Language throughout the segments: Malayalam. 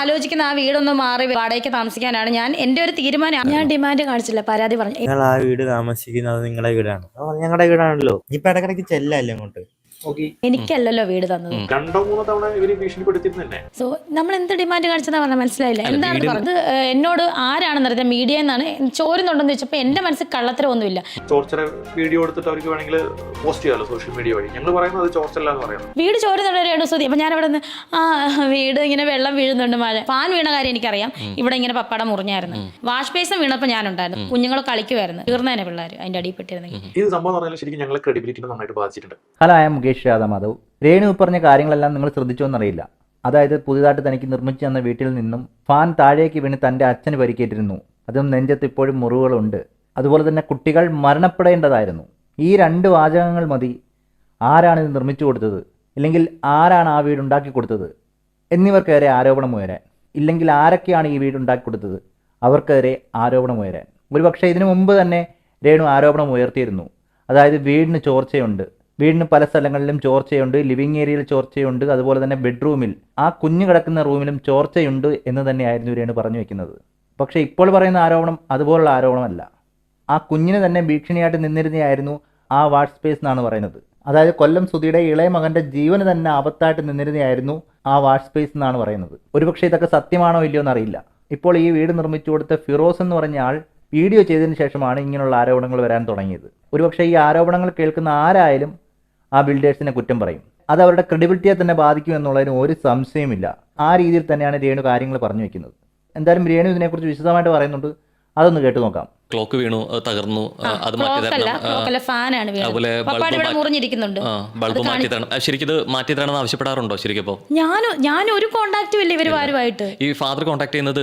ആലോചിക്കുന്ന ആ വീടൊന്ന് മാറി വാടകയ്ക്ക് താമസിക്കാനാണ് ഞാൻ. എന്റെ ഒരു തീരുമാനം. ഞാൻ ഡിമാൻഡ് കാണിച്ചില്ല. പരാതി പറഞ്ഞു. നിങ്ങൾ ആ വീട് താമസിക്കുന്നത് നിങ്ങളുടെ വീടാണ്. ഞങ്ങളുടെ വീടാണല്ലോ. ഇപ്പൊ ഇടക്കിടക്ക് ചെല്ലല്ലേ അങ്ങോട്ട്? എനിക്കല്ലല്ലോ വീട് തന്നത്. രണ്ടോ മൂന്നോ തവണ ഇവർ ഭീഷണിപ്പെടുത്തിയിരുന്നു തന്നെ സോ നമ്മൾ എന്ത് ഡിമാൻഡ് കാണിച്ചതാ പറഞ്ഞാൽ മനസ്സിലായില്ല എന്താണ് പറഞ്ഞത്? എന്നോട് ആരാണെന്ന് അറിയാം. മീഡിയ എന്നാണ് ചോരുന്നുണ്ടെന്ന് ചോദിച്ചപ്പോ എന്റെ മനസ്സിൽ കള്ളത്തരമൊന്നുമില്ല. ചോർച്ചയുടെ വീഡിയോ എടുത്തിട്ട് അവർക്ക് വേണമെങ്കിൽ പോസ്റ്റ് ചെയ്യാലോ സോഷ്യൽ മീഡിയ വഴി. ഞങ്ങൾ പറയുന്നത് അത് ചോർച്ചല്ല എന്ന് പറയുന്നത്. വീട് ചോരുന്നുണ്ട് സ്തുതി അപ്പൊ ഞാൻ അവിടെ നിന്ന് ആ വീട് ഇങ്ങനെ വെള്ളം വീഴുന്നുണ്ട് മഴ. ഫാൻ വീണ കാര്യം എനിക്കറിയാം. ഇവിടെ ഇങ്ങനെ പപ്പട മുറിഞ്ഞായിരുന്നു. വാഷ് ബേസം വീണപ്പോ ഞാനുണ്ടായിരുന്നു. കുഞ്ഞുങ്ങൾ കളിക്കുമായിരുന്നു തീർന്നേനെ പിള്ളേർ അതിന്റെ അടിയിൽ പെട്ടിരുന്നെങ്കിൽ. ഇത് സംഭവം പറഞ്ഞാൽ ശരിക്കും ഞങ്ങളെ ക്രെഡിബിലിറ്റിനെ നന്നായിട്ട് ബാധിച്ചിട്ടുണ്ട്. Hello I'm Mukesh Yadav Renu പറഞ്ഞ കാര്യങ്ങളെല്ലാം നിങ്ങൾ ശ്രദ്ധിച്ചോന്നറിയില്ല. അതായത് പുതിയതായിട്ട് തനിക്ക് നിർമ്മിച്ചു തന്ന വീട്ടിൽ നിന്നും ഫാൻ താഴേക്ക് വീണ് തന്റെ അച്ഛന് പരിക്കേറ്റിരുന്നു. അതും നെഞ്ചത്ത് ഇപ്പോഴും മുറിവുകളുണ്ട്. അതുപോലെ തന്നെ കുട്ടികൾ മരണപ്പെടേണ്ടതായിരുന്നു. ഈ രണ്ട് വാചകങ്ങൾ മതി. ആരാണ് ഇത് നിർമ്മിച്ചു കൊടുത്തത്? ഇല്ലെങ്കിൽ ആരാണ് ആ വീട് ഉണ്ടാക്കി കൊടുത്തത്? എന്നിവർക്കേറെ ആരോപണം ഉയരാൻ ഇല്ലെങ്കിൽ ആരൊക്കെയാണ് ഈ വീട് ഉണ്ടാക്കി കൊടുത്തത്? അവർക്കെതിരെ ആരോപണം ഉയരാൻ ഒരുപക്ഷെ ഇതിനു മുമ്പ് തന്നെ രേണു ആരോപണം ഉയർത്തിയിരുന്നു. അതായത് വീടിന് ചോർച്ചയുണ്ട്. വീടിന് പല സ്ഥലങ്ങളിലും ചോർച്ചയുണ്ട് ലിവിങ് ഏരിയയിൽ ചോർച്ചയുണ്ട് അതുപോലെ തന്നെ ബെഡ്റൂമിൽ ആ കുഞ്ഞു കിടക്കുന്ന റൂമിലും ചോർച്ചയുണ്ട് എന്ന് തന്നെയായിരുന്നു രേണു പറഞ്ഞു വെക്കുന്നത്. പക്ഷേ ഇപ്പോൾ പറയുന്ന ആരോപണം അതുപോലുള്ള ആരോപണമല്ല. ആ കുഞ്ഞിനെ തന്നെ ഭീഷണിയായിട്ട് നിന്നിരുന്നതായിരുന്നു ആ വാട്ട് സ്പേസ് എന്നാണ് പറയുന്നത്. അതായത് കൊല്ലം സുധിയുടെ ഇളയ മകന്റെ ജീവന് തന്നെ ആപത്തായിട്ട് നിന്നിരുന്നതായിരുന്നു ആ വാട്ട് സ്പേസ് എന്നാണ് പറയുന്നത്. ഒരുപക്ഷെ ഇതൊക്കെ സത്യമാണോ ഇല്ലയോ എന്നറിയില്ല. ഇപ്പോൾ ഈ വീട് നിർമ്മിച്ചു കൊടുത്ത ഫിറോസ് എന്ന് പറഞ്ഞ ആൾ വീഡിയോ ചെയ്തതിന് ശേഷമാണ് ഇങ്ങനെയുള്ള ആരോപണങ്ങൾ വരാൻ തുടങ്ങിയത്. ഒരുപക്ഷെ ഈ ആരോപണങ്ങൾ കേൾക്കുന്ന ആരായാലും ആ ബിൽഡേഴ്സിനെ കുറ്റം പറയും. അത് അവരുടെ ക്രെഡിബിലിറ്റിയെ തന്നെ ബാധിക്കും എന്നുള്ളതിന് ഒരു സംശയമില്ല ആ രീതിയിൽ തന്നെയാണ് രേണു കാര്യങ്ങൾ പറഞ്ഞു വെക്കുന്നത്. എന്തായാലും രേണു ഇതിനെക്കുറിച്ച് വിശദമായിട്ട് പറയുന്നുണ്ട്. അതൊന്ന് കേട്ടു നോക്കാം. ക്ലോക്ക് വീണു അത് തകർന്നു അത് മാറ്റി തരണം. അതുപോലെ ബൾബ് മാറ്റി- മുറിഞ്ഞിരിക്കുന്നുണ്ട്. ബൾബ് മാറ്റി തരണം. ശരിക്കും ഇത് മാറ്റി തരണമെന്ന് ആവശ്യപ്പെടാറുണ്ടോ ശരിക്കും ഞാൻ ഞാൻ ഒരു കോണ്ടാക്റ്റും ഇല്ല ഇവർ ആരുമായിട്ട്. ഈ ഫാദർ കോണ്ടാക്ട് ചെയ്യുന്നത്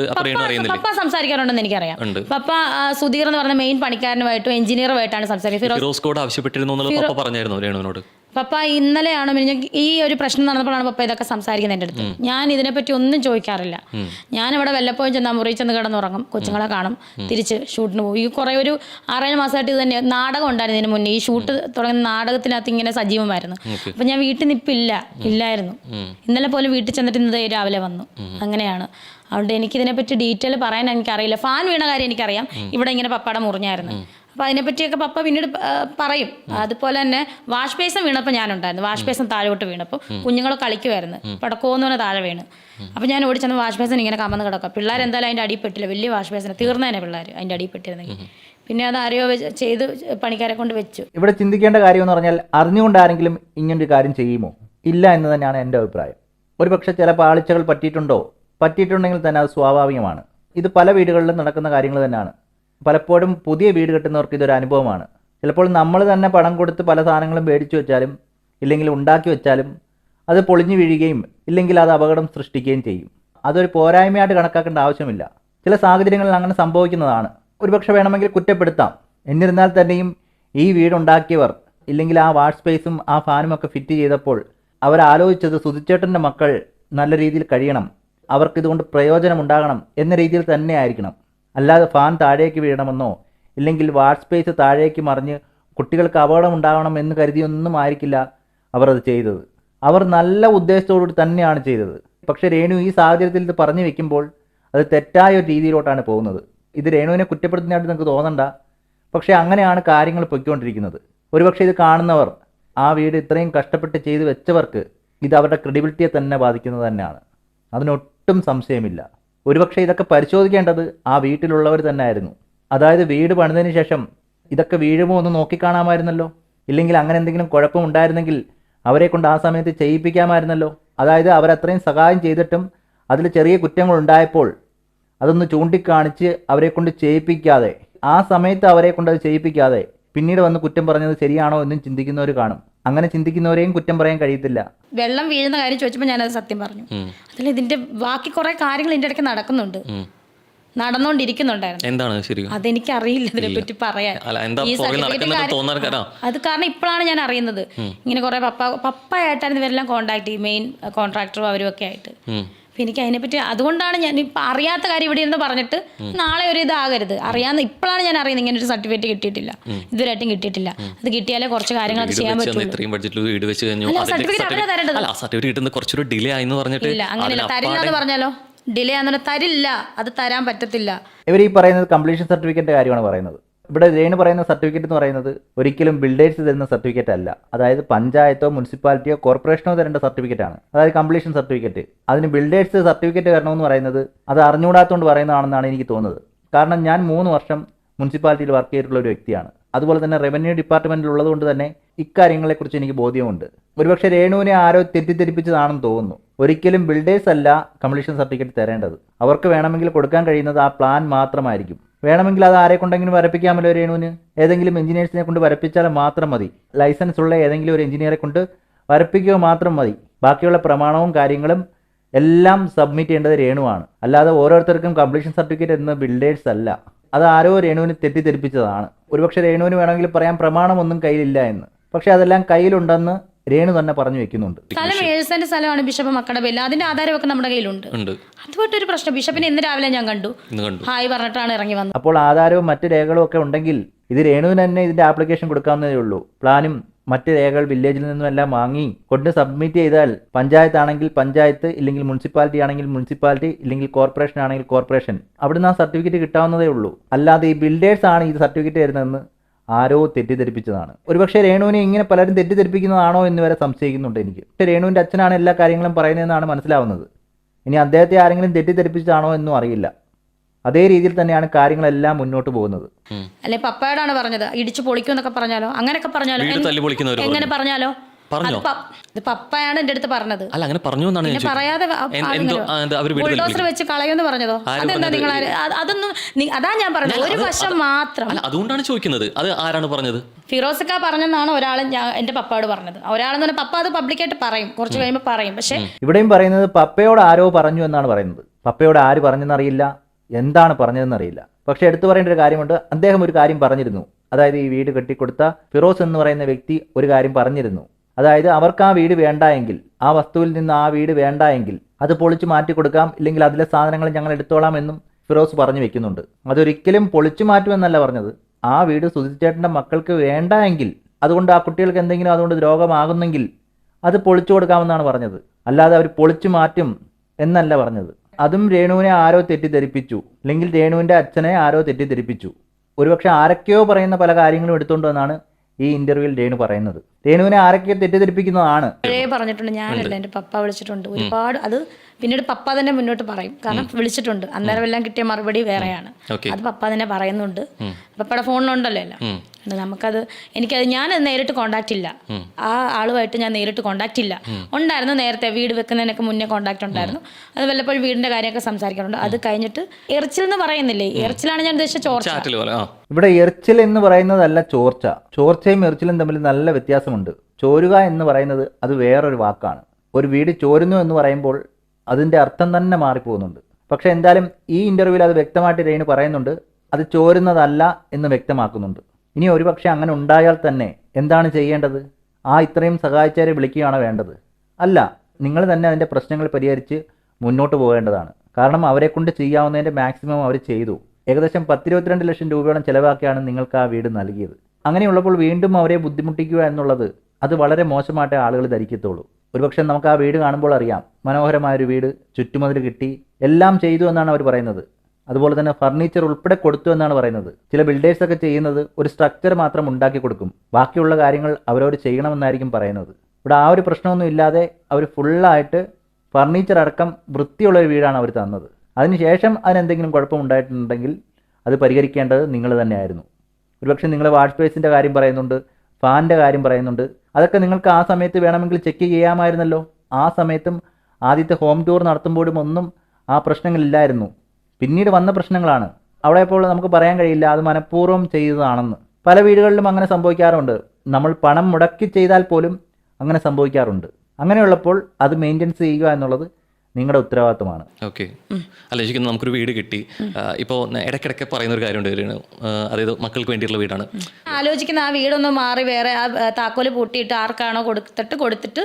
പപ്പ സംസാരിക്കാറുണ്ടെന്ന് എനിക്കറിയാം. പപ്പ സുധീർ എന്ന് പറഞ്ഞ മെയിൻ പണിക്കാരനുമായിട്ടും എഞ്ചിനീയറുമായിട്ടാണ് സംസാരിക്കുന്നത് ഫിറോസ് ഫിറോസ് കോഡ് ആവശ്യപ്പെട്ടിരുന്നു എന്നുള്ളത് പപ്പ പറഞ്ഞായിരുന്നു രേണുവിനോട്. പപ്പ ഇന്നലെയാണ് മിനിഞ്ഞ- ഈ ഒരു പ്രശ്നം നടന്നപ്പോഴാണ് പപ്പ ഇതൊക്കെ സംസാരിക്കുന്നത് എന്റെ അടുത്ത്. ഞാൻ ഇതിനെപ്പറ്റി ഒന്നും ചോദിക്കാറില്ല. ഞാൻ ഇവിടെ വല്ലപ്പോഴും ചെന്നാൽ മുറി ചെന്ന് കിടന്നുറങ്ങും. കൊച്ചുങ്ങളെ കാണും. തിരിച്ച് ഷൂട്ടിന് പോകും. ഈ കുറേ ഒരു ആറേഴ് മാസമായിട്ട് ഇത് തന്നെ നാടകം ഉണ്ടായിരുന്നു ഇതിന് മുന്നേ. ഈ ഷൂട്ട് തുടങ്ങുന്ന നാടകത്തിനകത്ത് ഇങ്ങനെ സജീവമായിരുന്നു. അപ്പം ഞാൻ വീട്ടിൽ നിപ്പില്ല ഇല്ലായിരുന്നു. ഇന്നലെ പോലും വീട്ടിൽ ചെന്നിട്ട് ഇന്ന് രാവിലെ വന്നു. അങ്ങനെയാണ്. അതുകൊണ്ട് എനിക്കിതിനെപ്പറ്റി ഡീറ്റെയിൽ പറയാൻ എനിക്കറിയില്ല. ഫാൻ വീണ കാര്യം എനിക്കറിയാം. ഇവിടെ ഇങ്ങനെ പപ്പാടെ മുറിഞ്ഞായിരുന്നു. അപ്പോൾ അതിനെപ്പറ്റിയൊക്കെ പപ്പ പിന്നീട് പറയും. അതുപോലെ തന്നെ വാഷ് ബേസം വീണപ്പോൾ ഞാനുണ്ടായിരുന്നു. വാഷ് ബേസം താഴോട്ട് വീണപ്പോൾ കുഞ്ഞുങ്ങൾ കളിക്കുമായിരുന്നു പടക്കോന്ന് പറഞ്ഞ താഴെ വീണ്. അപ്പോൾ ഞാൻ ഓടി ചെന്ന് വാഷ് ബേസൻ ഇങ്ങനെ കമന്ന് കിടക്കുക പിള്ളേർ എന്തായാലും അതിന്റെ അടിയിൽ പെട്ടില്ല. വലിയ വാഷ് ബേസൻ തീർന്നേനെ പിള്ളേർ അതിന്റെ അടിയിൽ പെട്ടിരുന്നെങ്കിൽ. പിന്നെ അത് ആരെയോ വെച്ച് ചെയ്ത് പണിക്കാരെ കൊണ്ട് വെച്ചു. ഇവിടെ ചിന്തിക്കേണ്ട കാര്യം എന്ന് പറഞ്ഞാൽ അറിഞ്ഞുകൊണ്ട് ആരെങ്കിലും ഇങ്ങനൊരു കാര്യം ചെയ്യുമോ? ഇല്ല എന്ന് തന്നെയാണ് എന്റെ അഭിപ്രായം. ഒരുപക്ഷെ ചില പാളിച്ചകൾ പറ്റിയിട്ടുണ്ടോ? പറ്റിയിട്ടുണ്ടെങ്കിൽ തന്നെ അത് സ്വാഭാവികമാണ്. ഇത് പല വീടുകളിലും നടക്കുന്ന കാര്യങ്ങൾ തന്നെയാണ്. പലപ്പോഴും പുതിയ വീട് കെട്ടുന്നവർക്ക് ഇതൊരു അനുഭവമാണ്. ചിലപ്പോൾ നമ്മൾ തന്നെ പണം കൊടുത്ത് പല സാധനങ്ങളും മേടിച്ചു വെച്ചാലും ഇല്ലെങ്കിൽ ഉണ്ടാക്കി വെച്ചാലും അത് പൊളിഞ്ഞു വീഴുകയും ഇല്ലെങ്കിൽ അത് അപകടം സൃഷ്ടിക്കുകയും ചെയ്യും. അതൊരു പോരായ്മയായിട്ട് കണക്കാക്കേണ്ട ആവശ്യമില്ല. ചില സാഹചര്യങ്ങളിൽ അങ്ങനെ സംഭവിക്കുന്നതാണ്. ഒരുപക്ഷെ വേണമെങ്കിൽ കുറ്റപ്പെടുത്താം. എന്നിരുന്നാൽ തന്നെയും ഈ വീടുണ്ടാക്കിയവർ ഇല്ലെങ്കിൽ ആ വാഷ് സ്പേസും ആ ഫാനും ഒക്കെ ഫിറ്റ് ചെയ്തപ്പോൾ അവർ ആലോചിച്ചത് സുധിച്ചേട്ടന്റെ മക്കൾ നല്ല രീതിയിൽ കഴിയണം. അവർക്ക് ഇതുകൊണ്ട് പ്രയോജനം ഉണ്ടാകണം എന്ന രീതിയിൽ തന്നെ ആയിരിക്കണം. അല്ലാതെ ഫാൻ താഴേക്ക് വീഴണമെന്നോ ഇല്ലെങ്കിൽ വാട്ട് സ്പേസ് താഴേക്ക് മറിഞ്ഞ് കുട്ടികൾക്ക് അപകടം ഉണ്ടാകണം എന്ന് കരുതിയൊന്നും ആയിരിക്കില്ല അവർ അത് ചെയ്തത്. അവർ നല്ല ഉദ്ദേശത്തോടുകൂടി തന്നെയാണ് ചെയ്തത്. പക്ഷേ രേണു ഈ സാഹചര്യത്തിൽ ഇത് പറഞ്ഞു വെക്കുമ്പോൾ അത് തെറ്റായ ഒരു രീതിയിലോട്ടാണ് പോകുന്നത്. ഇത് രേണുവിനെ കുറ്റപ്പെടുത്തുന്നതായിട്ട് നിങ്ങൾക്ക് തോന്നണ്ട. പക്ഷേ അങ്ങനെയാണ് കാര്യങ്ങൾ പൊയ്ക്കൊണ്ടിരിക്കുന്നത്. ഒരുപക്ഷെ ഇത് കാണുന്നവർ ആ വീട് ഇത്രയും കഷ്ടപ്പെട്ട് ചെയ്തു വെച്ചവർക്ക് ഇത് അവരുടെ ക്രെഡിബിലിറ്റിയെ തന്നെ ബാധിക്കുന്നത് തന്നെയാണ്. അതിനൊട്ടും സംശയമില്ല. ഒരുപക്ഷെ ഇതൊക്കെ പരിശോധിക്കേണ്ടത് ആ വീട്ടിലുള്ളവർ തന്നെ ആയിരുന്നു അതായത് വീട് പണിതതിന് ശേഷം ഇതൊക്കെ വീഴുമോ ഒന്ന് നോക്കിക്കാണാമായിരുന്നല്ലോ? ഇല്ലെങ്കിൽ അങ്ങനെ എന്തെങ്കിലും കുഴപ്പമുണ്ടായിരുന്നെങ്കിൽ അവരെ കൊണ്ട് ആ സമയത്ത് ചെയ്യിപ്പിക്കാമായിരുന്നല്ലോ? അതായത് അവരത്രയും സഹായം ചെയ്തിട്ടും അതിൽ ചെറിയ കുറ്റങ്ങൾ ഉണ്ടായപ്പോൾ അതൊന്ന് ചൂണ്ടിക്കാണിച്ച് അവരെ കൊണ്ട് ചെയ്യിപ്പിക്കാതെ ആ സമയത്ത് അവരെ കൊണ്ട് അത് ചെയ്യിപ്പിക്കാതെ പിന്നീട് വന്ന് കുറ്റം പറഞ്ഞത് ശരിയാണോ എന്നും ചിന്തിക്കുന്നവർ കാണും. അങ്ങനെ ചിന്തിക്കുന്നവരെയും കുറ്റം പറയാൻ കഴിയത്തില്ല. വെള്ളം വീഴുന്ന കാര്യം ചോദിച്ചപ്പോൾ ഞാനത് സത്യം പറഞ്ഞു. അതിൽ ഇതിന്റെ ബാക്കി കുറെ കാര്യങ്ങൾ ഇതിന്റെ ഇടയ്ക്ക് നടക്കുന്നുണ്ട്. നടന്നുകൊണ്ടിരിക്കുന്നുണ്ടായിരുന്നു എന്താണ് ശരിക്കും? അതെനിക്കറിയില്ല ഇതിനെ പറ്റി പറയാൻ. ഈ? അത് കാരണം ഇപ്പോഴാണ് ഞാൻ അറിയുന്നത്. ഇങ്ങനെ കുറെ പപ്പ പപ്പയായിട്ടായിരുന്നു ഇവരെല്ലാം കോണ്ടാക്ട് ചെയ്യും മെയിൻ കോൺട്രാക്ടറും അവരും ഒക്കെ ആയിട്ട്. അപ്പൊ എനിക്ക് അതിനെപ്പറ്റി അതുകൊണ്ടാണ് ഞാൻ ഇപ്പം അറിയാത്ത കാര്യം ഇവിടെ ഇരുന്ന് പറഞ്ഞിട്ട് നാളെ ഒരു ഇതാകരുത് അറിയാന്ന് ഇപ്പോഴാണ് ഞാൻ അറിയുന്നത് ഇങ്ങനെ ഒരു സർട്ടിഫിക്കറ്റ് കിട്ടിയിട്ടില്ല. ഇതുവരെയായിട്ടും കിട്ടിയിട്ടില്ല. അത് കിട്ടിയാലേ കുറച്ച് കാര്യങ്ങളൊക്കെ ചെയ്യാൻ പറ്റുള്ളൂ. ഇത്രയും ബഡ്ജറ്റിൽ വീട് വെച്ച് കഴിഞ്ഞു. certificate അവരാ തരേണ്ടത്. സർട്ടിഫിക്കറ്റ് കിട്ടുന്ന കുറച്ചൊരു ഡിലേ ആയെന്ന് പറഞ്ഞിട്ട് ഇല്ല അങ്ങനെയല്ല. തരില്ല എന്ന് പറഞ്ഞാലോ? ഡിലേ ആണെന്ന് തരില്ല. അത് തരാൻ പറ്റത്തില്ല. ഇവർ ഈ പറയുന്നത് കംപ്ലീഷൻ സർട്ടിഫിക്കറ്റിന്റെ കാര്യമാണ് പറയുന്നത്. ഇവിടെ രേണു പറയുന്ന സർട്ടിഫിക്കറ്റ് എന്ന് പറയുന്നത് ഒരിക്കലും ബിൽഡേഴ്സ് തരുന്ന സർട്ടിഫിക്കറ്റ് അല്ല. അതായത് പഞ്ചായത്തോ മുനിസിപ്പാലിറ്റിയോ കോർപ്പറേഷനോ തരേണ്ട സർട്ടിഫിക്കറ്റ് ആണ്. അതായത് കംപ്ലീഷൻ സർട്ടിഫിക്കറ്റ് അതിന് ബിൽഡേഴ്സ് സർട്ടിഫിക്കറ്റ് വരണമെന്ന് പറയുന്നത് അത് അറിഞ്ഞുകൂടാത്തതുകൊണ്ട് പറയുന്നതാണെന്നാണ് എനിക്ക് തോന്നുന്നത്. കാരണം ഞാൻ മൂന്ന് വർഷം മുനിസിപ്പാലിറ്റിയിൽ വർക്ക് ചെയ്തിട്ടുള്ള ഒരു വ്യക്തിയാണ്. അതുപോലെ തന്നെ റവന്യൂ ഡിപ്പാർട്ട്മെന്റിൽ ഉള്ളതുകൊണ്ട് തന്നെ ഇക്കാര്യങ്ങളെക്കുറിച്ച് എനിക്ക് ബോധ്യമുണ്ട്. ഒരുപക്ഷെ രേണുവിനെ ആരോ തെറ്റിദ്ധരിപ്പിച്ചതാണെന്ന് തോന്നുന്നു. ഒരിക്കലും ബിൽഡേഴ്സ് അല്ല കംപ്ലീഷൻ സർട്ടിഫിക്കറ്റ് തരേണ്ടത്. അവർക്ക് വേണമെങ്കിൽ കൊടുക്കാൻ കഴിയുന്നത് ആ പ്ലാൻ മാത്രമായിരിക്കും. വേണമെങ്കിൽ അത് ആരെ കൊണ്ടെങ്കിലും വരപ്പിക്കാമല്ലോ രേണുവിന്? ഏതെങ്കിലും എഞ്ചിനീയേഴ്സിനെ കൊണ്ട് വരപ്പിച്ചാൽ മാത്രം മതി. ലൈസൻസ് ഉള്ള ഏതെങ്കിലും ഒരു എഞ്ചിനീയറെ കൊണ്ട് വരപ്പിക്കുക മാത്രം മതി. ബാക്കിയുള്ള പ്രമാണവും കാര്യങ്ങളും എല്ലാം സബ്മിറ്റ് ചെയ്യേണ്ടത് രേണുവാണ് അല്ലാതെ ഓരോരുത്തർക്കും കംപ്ലീഷൻ സർട്ടിഫിക്കറ്റ് എന്ന ബിൽഡേഴ്സ് അല്ല. അത് ആരോ രേണുവിന് തെറ്റിദ്ധരിപ്പിച്ചതാണ്. ഒരുപക്ഷെ രേണുവിന് വേണമെങ്കിൽ പറയാം പ്രമാണമൊന്നും കയ്യിലില്ല എന്ന്. പക്ഷേ അതെല്ലാം കയ്യിലുണ്ടെന്ന് രേണു തന്നെ പറഞ്ഞു വെക്കുന്നുണ്ട്. സ്ഥലം സ്ഥലമാണ് ബിഷപ്പ് മക്കളുടെ പേരിൽ. അതിന്റെ ആധാരമൊക്കെ നമ്മുടെ കയ്യിലുണ്ട്. ഉണ്ട്. ഒരു പ്രശ്നം. ബിഷപ്പിനെ ഇന്ന് രാവിലെ ഞാൻ കണ്ടു. ഇന്ന് കണ്ടു. ഹായ് പറഞ്ഞിട്ടാണ് ഇറങ്ങി വന്നത്. അപ്പോൾ ആധാരവും മറ്റു രേഖകളും ഒക്കെ ഉണ്ടെങ്കിൽ ഇത് രേണുവിന് തന്നെ ഇതിന്റെ ആപ്ലിക്കേഷൻ കൊടുക്കാവുന്നതേ ഉള്ളൂ. പ്ലാനും മറ്റ് രേഖകൾ വില്ലേജിൽ നിന്നും എല്ലാം വാങ്ങി കൊണ്ട് സബ്മിറ്റ് ചെയ്താൽ പഞ്ചായത്ത് ആണെങ്കിൽ പഞ്ചായത്ത് ഇല്ലെങ്കിൽ മുനിസിപ്പാലിറ്റി ആണെങ്കിൽ മുനിസിപ്പാലിറ്റി ഇല്ലെങ്കിൽ കോർപ്പറേഷൻ ആണെങ്കിൽ കോർപ്പറേഷൻ. അവിടുന്ന് ആ സർട്ടിഫിക്കറ്റ് കിട്ടാവുന്നതേ ഉള്ളൂ. അല്ലാതെ ഈ ബിൽഡേഴ്സ് ആണ് ഈ സർട്ടിഫിക്കറ്റ് തരുന്നതെന്ന് ആരോ തെറ്റിദ്ധരിപ്പിച്ചതാണ്. ഒരുപക്ഷെ രേണുവിനെ ഇങ്ങനെ പലരും തെറ്റിദ്ധരിപ്പിക്കുന്നതാണോ എന്ന് വരെ സംശയിക്കുന്നുണ്ട് എനിക്ക്. പക്ഷേ രേണുവിന്റെ അച്ഛനാണ് എല്ലാ കാര്യങ്ങളും പറയുന്നതെന്നാണ് മനസ്സിലാവുന്നത്. ഇനി അദ്ദേഹത്തെ ആരെങ്കിലും തെറ്റിദ്ധരിപ്പിച്ചതാണോ എന്നും അറിയില്ല. അതേ രീതിയിൽ തന്നെയാണ് കാര്യങ്ങളെല്ലാം മുന്നോട്ട് പോകുന്നത്. അല്ലെ പപ്പയോടാണ് പറഞ്ഞത്. ഇടിച്ചു പൊളിക്കും എന്നൊക്കെ പറഞ്ഞാലോ? അങ്ങനെയൊക്കെ പറഞ്ഞാലോ? എങ്ങനെ പറഞ്ഞാലോ? പറഞ്ഞോ? ഇത് പപ്പയാണ് എന്റെ അടുത്ത് പറഞ്ഞത്. അല്ല അങ്ങനെ പറഞ്ഞു എന്നാണ് ഞാൻ പിന്നെ പറയാതെ വ- എൻ- എന്തോ ആ, എന്താ, അവർ വീട് വെച്ച് കളയുമെന്ന് പറഞ്ഞതോ? ആര് അതെന്താ നിങ്ങൾ ആര്- അത് അതൊന്നും നി- അതാ ഞാൻ പറഞ്ഞത്. ഒരു അത് വശം മാത്രം. അല്ല അതുകൊണ്ടാണ് ചോദിക്കുന്നത്. അത് ആരാണ് പറഞ്ഞത്? ഫിറോസക്ക പറഞ്ഞെന്നാണ് ഒരാൾ ഞാൻ എന്റെ പപ്പയോട് പറഞ്ഞത്. ഒരാളെന്ന് പറഞ്ഞാൽ പപ്പ അത് പബ്ലിക്കായിട്ട് പറയും. കുറച്ച് കഴിയുമ്പോൾ പറയും. പക്ഷെ ഇവിടെയും പറയുന്നത് പപ്പയോട് ആരോ പറഞ്ഞു എന്നാണ് പറയുന്നത്. പപ്പയോട് ആര് പറഞ്ഞെന്നറിയില്ല. എന്താണ് പറഞ്ഞതെന്നറിയില്ല. പക്ഷെ എടുത്തു പറയേണ്ട ഒരു കാര്യമുണ്ട്. അദ്ദേഹം ഒരു കാര്യം പറഞ്ഞിരുന്നു. അതായത് ഈ വീട് കെട്ടിക്കൊടുത്ത ഫിറോസ് എന്ന് പറയുന്ന വ്യക്തി ഒരു കാര്യം പറഞ്ഞിരുന്നു. അതായത് അവർക്ക് ആ വീട് വേണ്ട എങ്കിൽ ആ വസ്തുവിൽ നിന്ന് ആ വീട് വേണ്ട എങ്കിൽ അത് പൊളിച്ചു മാറ്റി കൊടുക്കാം ഇല്ലെങ്കിൽ അതിലെ സാധനങ്ങൾ ഞങ്ങൾ എടുത്തോളാം എന്നും ഫിറോസ് പറഞ്ഞു വെക്കുന്നുണ്ട്. അതൊരിക്കലും പൊളിച്ചു മാറ്റുമെന്നല്ല പറഞ്ഞത്. ആ വീട് സുധിച്ചേട്ടന്റെ മക്കൾക്ക് വേണ്ട എങ്കിൽ അതുകൊണ്ട് ആ കുട്ടികൾക്ക് എന്തെങ്കിലും അതുകൊണ്ട് രോഗമാകുന്നെങ്കിൽ അത് പൊളിച്ചു കൊടുക്കാമെന്നാണ് പറഞ്ഞത്. അല്ലാതെ അവർ പൊളിച്ചു മാറ്റും എന്നല്ല പറഞ്ഞത്. അതും രേണുവിനെ ആരോ തെറ്റിദ്ധരിപ്പിച്ചു. അല്ലെങ്കിൽ രേണുവിന്റെ അച്ഛനെ ആരോ തെറ്റിദ്ധരിപ്പിച്ചു. ഒരുപക്ഷെ ആരൊക്കെയോ പറയുന്ന പല കാര്യങ്ങളും എടുത്തുകൊണ്ട് വന്നാണ് ഈ ഇന്റർവ്യൂവിൽ രേണു പറയുന്നത്. രേണുവിനെ ആരൊക്കെ തെറ്റിദ്ധരിപ്പിക്കുന്നതാണ്. പറഞ്ഞിട്ടുണ്ട് ഞാനല്ല എന്റെ പപ്പ വിളിച്ചിട്ടുണ്ട്. ഒരുപാട് അത് പിന്നീട് പപ്പ തന്നെ മുന്നോട്ട് പറയും. കാരണം വിളിച്ചിട്ടുണ്ട്. അന്നേരം എല്ലാം കിട്ടിയ മറുപടി വേറെയാണ്. അത് പപ്പ തന്നെ പറയുന്നുണ്ട്. പപ്പയുടെ ഫോണിലുണ്ടല്ലോ എല്ലാം. നമുക്കത് എനിക്കത് ഞാനത് നേരിട്ട് കോണ്ടാക്ട് ഇല്ല. ആ ആളുമായിട്ട് ഞാൻ നേരിട്ട് കോണ്ടാക്ട് ഇല്ല. ഉണ്ടായിരുന്നു നേരത്തെ വീട് വെക്കുന്നതിനൊക്കെ മുന്നേ കോണ്ടാക്ട് ഉണ്ടായിരുന്നു. അത് വല്ലപ്പോഴും വീടിന്റെ കാര്യമൊക്കെ സംസാരിക്കാറുണ്ട്. അത് കഴിഞ്ഞിട്ട് എറിച്ചിൽ എന്ന് പറയുന്നില്ലേ? എറിച്ചിലാണ് ഞാൻ ഉദ്ദേശിച്ച ചോർച്ച. പോലെ ആ. ഇവിടെ എറിച്ചിൽ എന്ന് പറയുന്നതല്ല ചോർച്ച. ചോർച്ചയും എറിച്ചിലും തമ്മിൽ നല്ല വ്യത്യാസമുണ്ട്. ചോരുക എന്ന് പറയുന്നത് അത് വേറൊരു വാക്കാണ്. ഒരു വീട് ചോരുന്നു എന്ന് പറയുമ്പോൾ അതിന്റെ അർത്ഥം തന്നെ മാറിപ്പോകുന്നുണ്ട്. പക്ഷെ എന്തായാലും ഈ ഇന്റർവ്യൂവിൽ അത് വ്യക്തമായിട്ട് രേണു പറയുന്നുണ്ട്. അത് ചോരുന്നതല്ല എന്ന് വ്യക്തമാക്കുന്നുണ്ട്. ഇനി ഒരുപക്ഷെ അങ്ങനെ ഉണ്ടായാൽ തന്നെ എന്താണ് ചെയ്യേണ്ടത്? ആ ഇത്രയും സഹായിച്ചവരെ വിളിക്കുകയാണ് വേണ്ടത്? അല്ല നിങ്ങൾ തന്നെ അതിന്റെ പ്രശ്നങ്ങൾ പരിഹരിച്ച് മുന്നോട്ട് പോകേണ്ടതാണ്. കാരണം അവരെ കൊണ്ട് ചെയ്യാവുന്നതിന്റെ മാക്സിമം അവർ ചെയ്തു. ഏകദേശം പത്തിരുപത്തിരണ്ട് ലക്ഷം രൂപയോളം ചിലവാക്കിയാണ് നിങ്ങൾക്ക് ആ വീട് നൽകിയത്. അങ്ങനെയുള്ളപ്പോൾ വീണ്ടും അവരെ ബുദ്ധിമുട്ടിക്കുക എന്നുള്ളത് അത് വളരെ മോശമായിട്ട് ആളുകൾ ധരിക്കത്തുള്ളൂ. ഒരുപക്ഷെ നമുക്ക് ആ വീട് കാണുമ്പോൾ അറിയാം മനോഹരമായൊരു വീട് ചുറ്റുമതിൽ കിട്ടി എല്ലാം ചെയ്തു എന്നാണ് അവർ പറയുന്നത്. അതുപോലെ തന്നെ ഫർണിച്ചർ ഉൾപ്പെടെ കൊടുത്തു എന്നാണ് പറയുന്നത്. ചില ബിൽഡേഴ്സൊക്കെ ചെയ്യുന്നത് ഒരു സ്ട്രക്ചർ മാത്രം ഉണ്ടാക്കി കൊടുക്കും. ബാക്കിയുള്ള കാര്യങ്ങൾ അവരവർ ചെയ്യണമെന്നായിരിക്കും പറയുന്നത്. ഇവിടെ ആ ഒരു പ്രശ്നമൊന്നും ഇല്ലാതെ അവർ ഫുള്ളായിട്ട് ഫർണിച്ചർ അടക്കം വൃത്തിയുള്ള ഒരു വീടാണ് അവർ തന്നത്. അതിനുശേഷം അതിനെന്തെങ്കിലും കുഴപ്പമുണ്ടായിട്ടുണ്ടെങ്കിൽ അത് പരിഹരിക്കേണ്ടത് നിങ്ങൾ തന്നെയായിരുന്നു. ഒരുപക്ഷെ നിങ്ങൾ വാഷ് ബേസിന്റെ കാര്യം പറയുന്നുണ്ട് ഫാനിന്റെ കാര്യം പറയുന്നുണ്ട്. അതൊക്കെ നിങ്ങൾക്ക് ആ സമയത്ത് വേണമെങ്കിൽ ചെക്ക് ചെയ്യാമായിരുന്നല്ലോ. ആ സമയത്തും ആദ്യത്തെ ഹോം ടൂർ നടത്തുമ്പോഴും ഒന്നും ആ പ്രശ്നങ്ങളില്ലായിരുന്നു. പിന്നീട് വന്ന പ്രശ്നങ്ങളാണ്. അവിടെ ഇപ്പോൾ നമുക്ക് പറയാൻ കഴിയില്ല അത് മനഃപൂർവം ചെയ്തതാണെന്ന്. പല വീടുകളിലും അങ്ങനെ സംഭവിക്കാറുണ്ട്. നമ്മൾ പണം മുടക്കി ചെയ്താൽ പോലും അങ്ങനെ സംഭവിക്കാറുണ്ട്. അങ്ങനെയുള്ളപ്പോൾ അത് മെയിന്റെനൻസ് ചെയ്യുക എന്നുള്ളത് നിങ്ങളുടെ ഉത്തരവാദിത്വമാണ്. ഓക്കെ. അല്ല ശരിക്കും നമുക്കൊരു വീട് കിട്ടി. ഇപ്പോൾ ഇടയ്ക്കിടയ്ക്ക് പറയുന്ന ഒരു കാര്യമുണ്ട്. അതായത് മക്കൾക്ക് വേണ്ടിയിട്ടുള്ള വീടാണ്. ആലോചിക്കുന്ന ആ വീടൊന്ന് മാറി വേറെ ആ താക്കോൽ പൂട്ടിയിട്ട് ആർക്കാണോ കൊടുത്തിട്ട് കൊടുത്തിട്ട്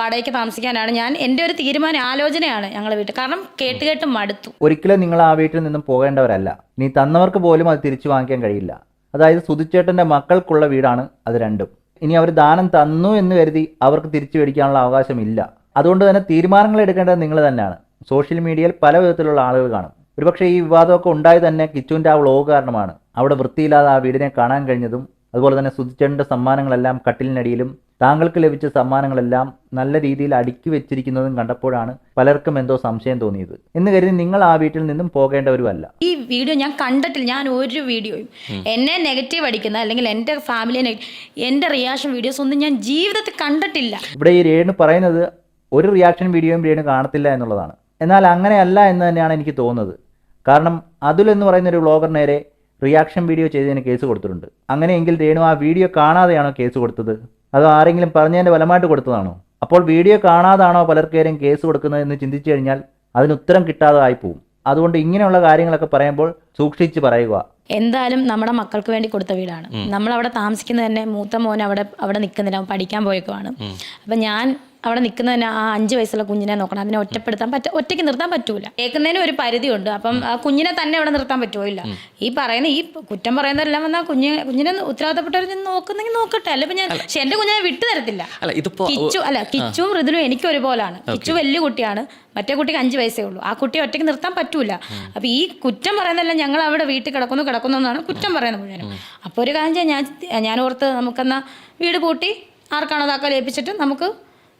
വാടകയ്ക്ക് താമസിക്കാനാണ് ഞാൻ എന്റെ ഒരു തീരുമാനം ആലോചനയാണ് ഞങ്ങളുടെ വീട്ടിൽ. കാരണം കേട്ട് കേട്ട് മടുത്തു. ഒരിക്കലും നിങ്ങൾ ആ വീട്ടിൽ നിന്നും പോകേണ്ടവരല്ല. നീ തന്നവർക്ക് പോലും അത് തിരിച്ചു വാങ്ങിക്കാൻ കഴിയില്ല. അതായത് സുധിച്ചേട്ടന്റെ മക്കൾക്കുള്ള വീടാണ് അത് രണ്ടും. ഇനി അവർ ദാനം തന്നു എന്ന് കരുതി അവർക്ക് തിരിച്ചു മേടിക്കാനുള്ള അവകാശമില്ല. അതുകൊണ്ട് തന്നെ തീരുമാനങ്ങൾ എടുക്കേണ്ടത് നിങ്ങൾ തന്നെയാണ്. സോഷ്യൽ മീഡിയയിൽ പല വിധത്തിലുള്ള ആളുകൾ കാണും. ഒരുപക്ഷെ ഈ വിവാദമൊക്കെ ഉണ്ടായി തന്നെ കിച്ചുവിന്റെ ആ വ്ളോഗ് കാരണമാണ്. അവിടെ വൃത്തിയില്ലാതെ ആ വീടിനെ കാണാൻ കഴിഞ്ഞതും അതുപോലെ തന്നെ സുധിച്ചേണ്ട സമ്മാനങ്ങളെല്ലാം കട്ടിലിനടിയിലും താങ്കൾക്ക് ലഭിച്ച സമ്മാനങ്ങളെല്ലാം നല്ല രീതിയിൽ അടുക്കി വെച്ചിരിക്കുന്നതും കണ്ടപ്പോഴാണ് പലർക്കും എന്തോ സംശയം തോന്നിയത്. എന്ന് കരുതി നിങ്ങൾ ആ വീട്ടിൽ നിന്നും പോകേണ്ടവരുമല്ല. ഈ വീഡിയോ ഞാൻ കണ്ടിട്ടില്ല. ഞാൻ ഒരു വീഡിയോയും എന്നെ നെഗറ്റീവ് അടിക്കുന്ന അല്ലെങ്കിൽ എന്റെ ഫാമിലിയെ എന്റെ റിയാക്ഷൻ വീഡിയോസ് ഒന്നും ഞാൻ ജീവിതത്തിൽ കണ്ടിട്ടില്ല. ഇവിടെ ഈ രേണു പറയുന്നത് ഒരു റിയാക്ഷൻ വീഡിയോയും രേണു കാണത്തില്ല എന്നുള്ളതാണ്. എന്നാൽ അങ്ങനെയല്ല എന്ന് തന്നെയാണ് എനിക്ക് തോന്നുന്നത്. കാരണം അതുൽ എന്ന് പറയുന്ന ഒരു വ്ളോഗർ നേരെ റിയാക്ഷൻ വീഡിയോ ചെയ്തതിന് കേസ് കൊടുത്തിട്ടുണ്ട്. അങ്ങനെയെങ്കിൽ രേണു ആ വീഡിയോ കാണാതെയാണോ കേസ് കൊടുത്തത്? അതോ ആരെങ്കിലും പറഞ്ഞതിന്റെ ഫലമായിട്ട് കൊടുത്തതാണോ? അപ്പോൾ വീഡിയോ കാണാതാണോ പലർക്കേരും കേസ് കൊടുക്കുന്നത് എന്ന് ചിന്തിച്ചു കഴിഞ്ഞാൽ അതിന് ഉത്തരം കിട്ടാതെ ആയി പോവും അതുകൊണ്ട് ഇങ്ങനെയുള്ള കാര്യങ്ങളൊക്കെ പറയുമ്പോൾ സൂക്ഷിച്ച് പറയുക. എന്തായാലും നമ്മുടെ മക്കൾക്ക് വേണ്ടി കൊടുത്ത വീടാണ്. നമ്മൾ അവിടെ താമസിക്കുന്നത് തന്നെ മൂത്ത മോൻ അവിടെ അവിടെ നിൽക്കുന്നില്ല. പഠിക്കാൻ പോയേക്കുവാണ്. അപ്പം ഞാൻ അവിടെ നിൽക്കുന്ന തന്നെ ആ അഞ്ച് വയസ്സുള്ള കുഞ്ഞിനെ നോക്കണം. അതിനെ ഒറ്റപ്പെടുത്താൻ പറ്റ ഒറ്റയ്ക്ക് നിർത്താൻ പറ്റൂല. കേൾക്കുന്നതിന് ഒരു പരിധിയുണ്ട്. അപ്പം ആ കുഞ്ഞിനെ തന്നെ അവിടെ നിർത്താൻ പറ്റുമോ ഇല്ല ഈ പറയുന്ന ഈ കുറ്റം പറയുന്നതെല്ലാം വന്നാൽ കുഞ്ഞ് കുഞ്ഞിനെ ഉത്തരവാദിത്തപ്പെട്ടവർ നോക്കുന്നെങ്കിൽ നോക്കട്ടെ. അല്ല ഞാൻ പക്ഷെ എന്റെ കുഞ്ഞിനെ വിട്ടു തരത്തില്ല. കിച്ചു അല്ല കിച്ചും ഋതുലും എനിക്ക് ഒരുപോലാണ്. കിച്ചു വലിയ കുട്ടിയാണ്. മറ്റേ കുട്ടിക്ക് അഞ്ച് വയസ്സേ ഉള്ളൂ. ആ കുട്ടിയെ ഒറ്റയ്ക്ക് നിർത്താൻ പറ്റൂല. അപ്പൊ ഈ കുറ്റം പറയുന്നതെല്ലാം ഞങ്ങൾ അവിടെ വീട്ടിൽ കിടക്കുന്നു കിടക്കുന്നു എന്നാണ് കുറ്റം പറയുന്നത് മുഴുവനും. അപ്പോൾ ഒരു കാര്യം ഞാൻ ഞാൻ ഓർത്ത് നമുക്കെന്നാ വീട് പൂട്ടി ആർക്കാണോ താക്കോൽ ഏൽപ്പിച്ചിട്ട് നമുക്ക്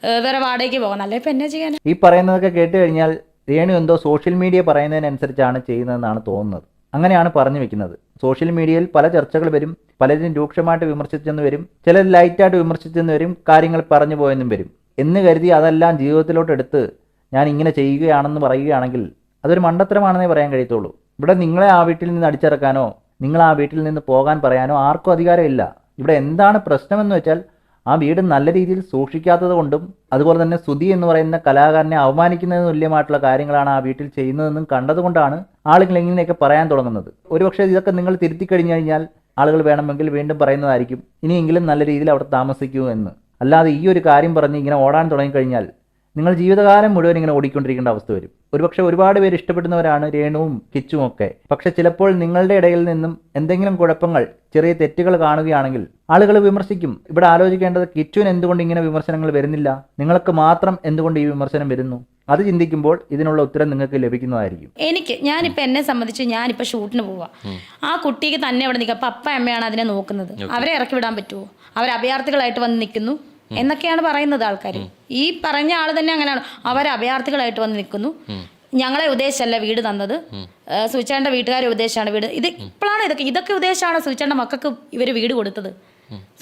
വേറെ വാടകയ്ക്ക് പോകാം. അല്ലെ ഇപ്പം എന്നാ ചെയ്യാൻ ഈ പറയുന്നതൊക്കെ കേട്ട് കഴിഞ്ഞാൽ രേണു എന്തോ സോഷ്യൽ മീഡിയ പറയുന്നതിനനുസരിച്ചാണ് ചെയ്യുന്നതെന്നാണ് തോന്നുന്നത്. അങ്ങനെയാണ് പറഞ്ഞു വെക്കുന്നത്. സോഷ്യൽ മീഡിയയിൽ പല ചർച്ചകൾ വരും പലരും രൂക്ഷമായിട്ട് വിമർശിച്ചെന്ന് വരും ചിലർ ലൈറ്റായിട്ട് വിമർശിച്ചെന്ന് വരും കാര്യങ്ങൾ പറഞ്ഞു പോയെന്നും വരും. എന്ന് കരുതി അതെല്ലാം ജീവിതത്തിലോട്ട് എടുത്ത് ഞാൻ ഇങ്ങനെ ചെയ്യുകയാണെന്ന് പറയുകയാണെങ്കിൽ അതൊരു മണ്ടത്തരമാണെന്നേ പറയാൻ കഴിയത്തുള്ളൂ. ഇവിടെ നിങ്ങളെ ആ വീട്ടിൽ നിന്ന് അടിച്ചിറക്കാനോ നിങ്ങൾ ആ വീട്ടിൽ നിന്ന് പോകാൻ പറയാനോ ആർക്കും അധികാരമില്ല. ഇവിടെ എന്താണ് പ്രശ്നമെന്ന് വെച്ചാൽ ആ വീട് നല്ല രീതിയിൽ സൂക്ഷിക്കാത്തത് കൊണ്ടും അതുപോലെ തന്നെ സുധി എന്ന് പറയുന്ന കലാകാരനെ അവമാനിക്കുന്നതിന് തുല്യമായിട്ടുള്ള കാര്യങ്ങളാണ് ആ വീട്ടിൽ ചെയ്യുന്നതെന്നും കണ്ടതുകൊണ്ടാണ് ആളുകൾ ഇങ്ങനെയൊക്കെ പറയാൻ തുടങ്ങുന്നത്. ഒരുപക്ഷെ ഇതൊക്കെ നിങ്ങൾ തിരുത്തി കഴിഞ്ഞു കഴിഞ്ഞാൽ ആളുകൾ വേണമെങ്കിൽ വീണ്ടും പറയുന്നതായിരിക്കും. ഇനിയെങ്കിലും നല്ല രീതിയിൽ അവിടെ താമസിക്കൂ എന്ന്. അല്ലാതെ ഈ ഒരു കാര്യം പറഞ്ഞ് ഇങ്ങനെ ഓടാൻ തുടങ്ങിക്കഴിഞ്ഞാൽ നിങ്ങൾ ജീവിതകാലം മുഴുവൻ ഇങ്ങനെ ഓടിക്കൊണ്ടിരിക്കേണ്ട അവസ്ഥ വരും. ഒരുപക്ഷെ ഒരുപാട് പേര് ഇഷ്ടപ്പെടുന്നവരാണ് രേണുവും കിച്ചും ഒക്കെ. പക്ഷെ ചിലപ്പോൾ നിങ്ങളുടെ ഇടയിൽ നിന്നും എന്തെങ്കിലും കുഴപ്പങ്ങൾ ചെറിയ തെറ്റുകൾ കാണുകയാണെങ്കിൽ ആളുകൾ വിമർശിക്കും. ഇവിടെ ആലോചിക്കേണ്ടത് കിച്ചുവിന് എന്തുകൊണ്ട് ഇങ്ങനെ വിമർശനങ്ങൾ വരുന്നില്ല? നിങ്ങൾക്ക് മാത്രം എന്തുകൊണ്ട് ഈ വിമർശനം വരുന്നു? അത് ചിന്തിക്കുമ്പോൾ ഇതിനുള്ള ഉത്തരം നിങ്ങൾക്ക് ലഭിക്കുന്നതായിരിക്കും. എനിക്ക് ഞാനിപ്പോൾ എന്നെ സംബന്ധിച്ച് ഞാനിപ്പോൾ ഷൂട്ടിന് പോവാ. ആ കുട്ടിക്ക് തന്നെ അവിടെ നിൽക്കുക അപ്പം അപ്പ അമ്മയാണ് അതിനെ നോക്കുന്നത്. അവരെ ഇറക്കി വിടാൻ പറ്റുമോ അവർ അഭയാർത്ഥികളായിട്ട് വന്ന് നിൽക്കുന്നു. എന്നൊക്കെയാണ് പറയുന്നത് ആൾക്കാർ ഈ പറഞ്ഞ ആൾ തന്നെ അങ്ങനെയാണ്. അവർ അഭയാർത്ഥികളായിട്ട് വന്ന് നിൽക്കുന്നു. ഞങ്ങളെ ഉദ്ദേശമല്ല വീട് തന്നത്. സുചേണ്ട വീട്ടുകാരെ ഉദ്ദേശമാണ് വീട്. ഇത് ഇപ്പോഴാണ് ഇതൊക്കെ. ഇതൊക്കെ ഉദ്ദേശമാണ് സുചേണ്ട മക്കൾക്ക് ഇവർ വീട് കൊടുത്തത്.